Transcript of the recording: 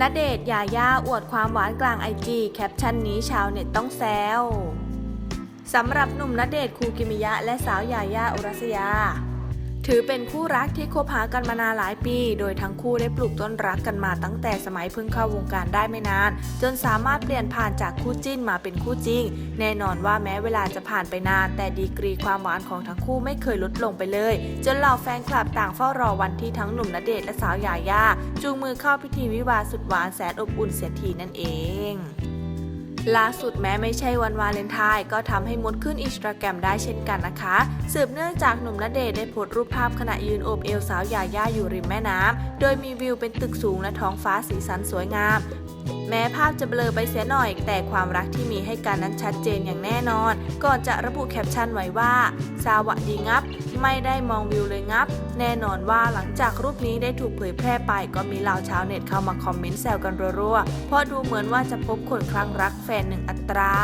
ณเดชยาย่าอวดความหวานกลางไอจีแคปชั่นนี้ชาวเน็ตต้องแซวสำหรับหนุ่มณเดชคูกิมิยะและสาวยาย่าอุรัสยา ถือเป็นคู่รักที่คบหากันมานานหลายปี โดยทั้งคู่ได้ปลูกต้นรักกันมาตั้งแต่สมัยเพิ่งเข้าวงการได้ไม่นาน จนสามารถเปลี่ยนผ่านจากคู่จิ้นมาเป็นคู่จริง แน่นอนว่าแม้เวลาจะผ่านไปนาน แต่ดีกรีความหวานของทั้งคู่ไม่เคยลดลงไปเลย จนเหล่าแฟนคลับต่างเฝ้ารอวันที่ทั้งหนุ่มณเดชน์และสาวยาย่าจูงมือเข้าพิธีวิวาสุดหวานแสนอบอุ่นเสียทีนั่นเอง ล่าสุดแม้ไม่ใช่วันวาเลนไทน์ก็ทำให้มดขึ้นอินสตาแกรมได้เช่นกันนะคะ สืบเนื่องจากหนุ่มณเดชน์ได้โพสต์รูปภาพขณะยืนโอบเอวสาวยาย่าอยู่ริมแม่น้ำโดยมีวิวเป็นตึกสูงและท้องฟ้าสีสันสวยงาม แม้ภาพจะเบลอไปเสียหน่อย แต่ความรักที่มีให้กันนั้นชัดเจนอย่างแน่นอน ก่อนจะระบุแคปชั่นไว้ว่าสาวัสดีงับ ไม่ได้มองวิวเลยงับ แน่นอนว่าหลังจากรูปนี้ได้ถูกเผยแพร่ไป ก็มีเหล่าชาวเน็ตเข้ามาคอมเมนต์แซวกันรัวๆเพราะดูเหมือนว่าจะพบคนคลั่งรักแฟนหนึ่งอัตรา